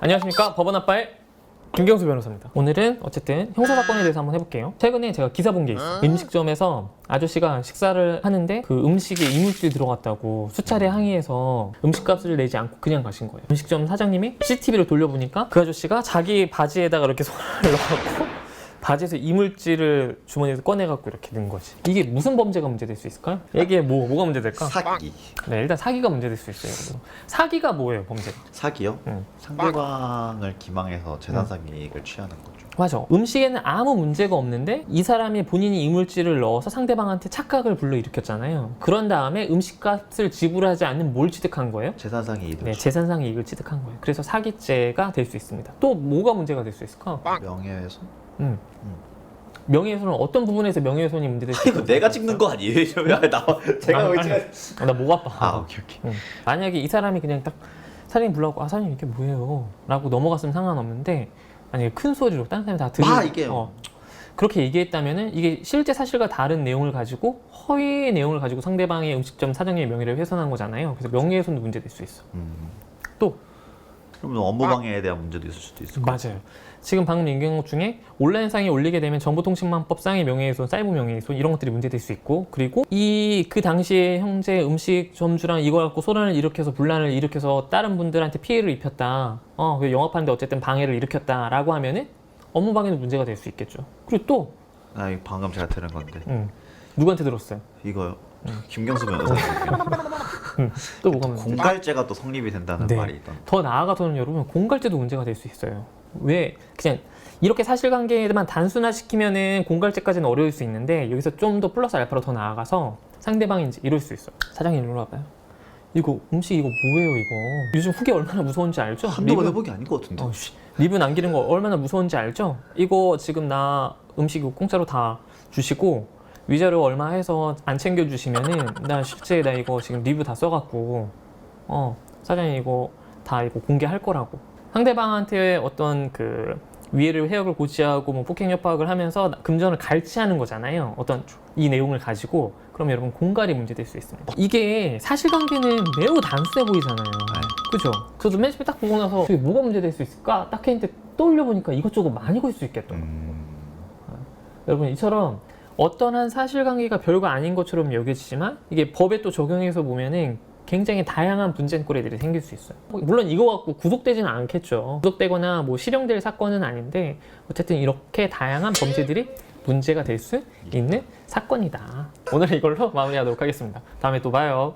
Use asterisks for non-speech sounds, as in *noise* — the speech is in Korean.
안녕하십니까 법원 아빠의 김경수 변호사입니다. 오늘은 어쨌든 형사 사건에 대해서 한번 해볼게요. 최근에 제가 기사 본 게 있어요. 음식점에서 아저씨가 식사를 하는데 그 음식에 이물질이 들어갔다고 수차례 항의해서 음식값을 내지 않고 그냥 가신 거예요. 음식점 사장님이 CCTV를 돌려보니까 그 아저씨가 자기 바지에다가 이렇게 손을 *laughs* 넣어갖고 바지에서 이물질을 주머니에서 꺼내갖고 이렇게 넣은 거지. 이게 무슨 범죄가 문제될 수 있을까요? 이게 뭐 뭐가 문제될까? 사기. 네, 일단 사기가 문제될 수 있어요. 여러분. 사기가 뭐예요, 범죄가? 사기요? 응. 상대방을 기망해서 재산 상 이익을 취하는 거죠. 맞아. 음식에는 아무 문제가 없는데 이 사람이 본인이 이물질을 넣어서 상대방한테 착각을 불러일으켰잖아요. 그런 다음에 음식값을 지불하지 않는 뭘 취득한 거예요? 재산상 이익을 네, 재산상 이익을 취득한 거예요. 그래서 사기죄가 될 수 있습니다. 또 뭐가 문제가 될 수 있을까? 명예훼손? 음. 음. 명예훼손은 어떤 부분에서 명예훼손이 문제될 수 이거? 내가 찍는 거 아니에요? *laughs* 야, 나 제가 아, 왜 아니. 찍어? 어, 나목 아파. 아 오케이 오케이. 응. 만약에 이 사람이 그냥 딱 사장님 불러갖고 아 사장님 이게 뭐예요? 라고 넘어갔으면 상관없는데 만약에 큰 소리로 다른 사람이 다 들으 마, 이게요. 어, 그렇게 얘기했다면은 이게 실제 사실과 다른 내용을 가지고 허위의 내용을 가지고 상대방의 음식점 사장님의 명예를 훼손한 거잖아요. 그래서 명예훼손도 문제될 수 있어. 음. 또 그러면 업무 방해에 대한 문제도 있을 수도 있을 거. 맞아요. 지금 방금 얘기한 것 중에 온라인상에 올리게 되면 정보통신망법상의 명예훼손, 사이버 명예훼손 이런 것들이 문제될 수 있고 그리고 이 그 당시에 형제 음식 점주랑 이거 갖고 소란을 일으켜서 분란을 일으켜서 다른 분들한테 피해를 입혔다. 어, 그 영업하는데 어쨌든 방해를 일으켰다라고 하면은 업무 방해는 문제가 될 수 있겠죠. 그리고 또 아 이거 방금 제가 들은 건데 음, 누구한테 들었어요? 이거요. 김경수 변호사님 *laughs* *laughs* 또 뭐가 문제? 공갈죄가 또 성립이 된다는 네. 말이 있던. 더 나아가서는 여러분 공갈죄도 문제가 될 수 있어요. 왜 그냥 이렇게 사실관계만 단순화시키면은 공갈죄까지는 어려울 수 있는데 여기서 좀 더 플러스 알파로 더 나아가서 상대방이 이제 이럴 수 있어요. 사장님 이리 와봐요. 이거 음식 이거 뭐예요 이거? 요즘 후기 얼마나 무서운지 알죠? 한두 번 리뷰- 해보기 아닌 것 같은데. 어, 씨. 리뷰 남기는 거 얼마나 무서운지 알죠? 이거 지금 나 음식 이거 공짜로 다 주시고 위자료 얼마 해서 안 챙겨주시면은 나 실제 나 이거 지금 리뷰 다 써갖고 어 사장님 이거 다 이거 공개할 거라고 상대방한테 어떤 그 위해를 해역을 고지하고 뭐 폭행 협박을 하면서 금전을 갈취하는 거잖아요. 어떤 이 내용을 가지고 그럼 여러분 공갈이 문제될 수 있습니다. 이게 사실관계는 매우 단순해 보이잖아요. 네. 그죠? 그래서 맨 처음에 딱 보고 나서 저게 뭐가 문제될 수 있을까? 딱 했는데 떠올려 보니까 이것저것 많이 걸 수 있겠다. 음. 여러분 이처럼 어떤 한 사실관계가 별거 아닌 것처럼 여겨지지만 이게 법에 또 적용해서 보면은 굉장히 다양한 분쟁거리들이 생길 수 있어요. 뭐 물론 이거 갖고 구속되지는 않겠죠. 구속되거나 뭐 실형될 사건은 아닌데 어쨌든 이렇게 다양한 범죄들이 문제가 될 수 있는 사건이다. 오늘 이걸로 마무리하도록 하겠습니다. 다음에 또 봐요.